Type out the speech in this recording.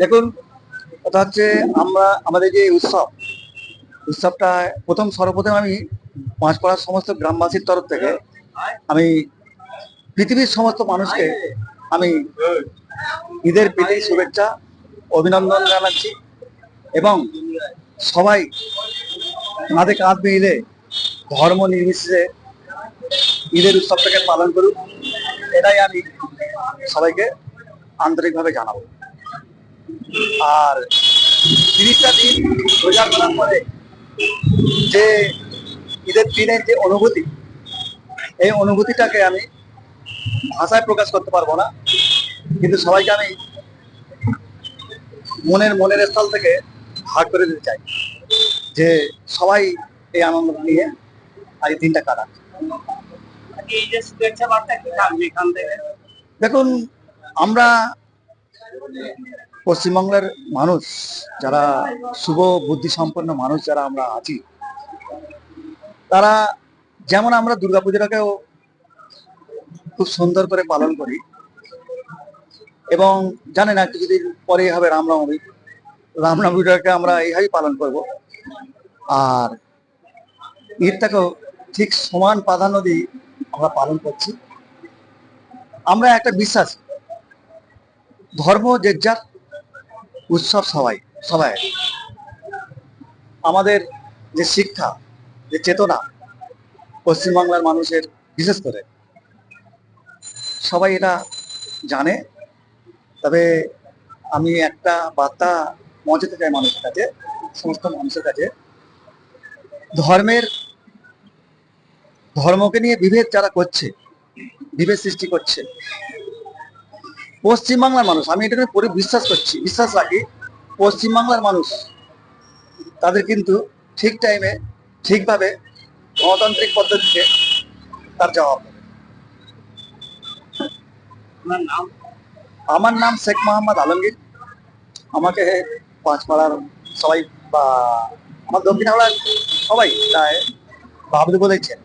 দেখুন, কথা হচ্ছে আমরা, আমাদের যে উৎসব, উৎসবটা প্রথম সর্বপ্রথম আমি পাঁচপাড়ার সমস্ত গ্রামবাসীর তরফ থেকে আমি পৃথিবীর সমস্ত মানুষকে আমি ঈদের প্রীতি, শুভেচ্ছা, অভিনন্দন জানাচ্ছি। এবং সবাই কাঁধে কাঁধ মিলে ধর্ম নির্বিশেষে ঈদের উৎসবটাকে পালন করুক, এটাই আমি সবাইকে আন্তরিকভাবে জানাব। আর তিরিশটা দিন রোজা করার পরে যে ঈদের দিনের যে অনুভূতি, এই অনুভূতিটাকে আমি ভাষায় প্রকাশ করতে পারব না, কিন্তু সবাইকে আমি মনের মনের স্থল থেকে ভাগ করে দিতে চাই যে সবাই এই আনন্দ নিয়ে আজ দিনটা কাটাক। দেখুন, আমরা পশ্চিমবাংলার মানুষ, যারা শুভ বুদ্ধি সম্পন্ন মানুষ যারা আমরা আছি, তারা যেমন আমরা দুর্গাপূজাটাকেও খুব সুন্দর করে পালন করি এবং জানেন একটু যদি পরে হবে রামনবমী রামনবমীটাকে আমরা এইভাবেই পালন করব। আর ঈদটাকেও ঠিক সমান প্রাধান্য দিয়ে আমরা পালন করছি। আমরা একটা বিশ্বাস, ধর্ম যে যার, উৎসব সবাই সবাই। আমাদের যে শিক্ষা, যে চেতনা, পশ্চিমবাংলার মানুষের বিশেষ করে, সবাই এটা জানে। তবে আমি একটা বার্তা পৌঁছাতে চাই মানুষের কাছে সমস্ত মানুষের কাছে। ধর্মের ধর্মকে নিয়ে বিভেদ যারা করছে বিভেদ সৃষ্টি করছে। পশ্চিমবাংলার মানুষ আমি এটাকে পরে বিশ্বাস করছি বিশ্বাস রাখি পশ্চিমবাংলার মানুষ তাদের কিন্তু ঠিক টাইমে ঠিকভাবে গণতান্ত্রিক পদ্ধতিতে তার জবাব দেবে। আমার নাম শেখ মোহাম্মদ আলমগীর। আমাকে পাঁচপাড়ার সবাই বা আমার দক্ষিণ হাওড়ার সবাই তাই বাবলু বলেছেন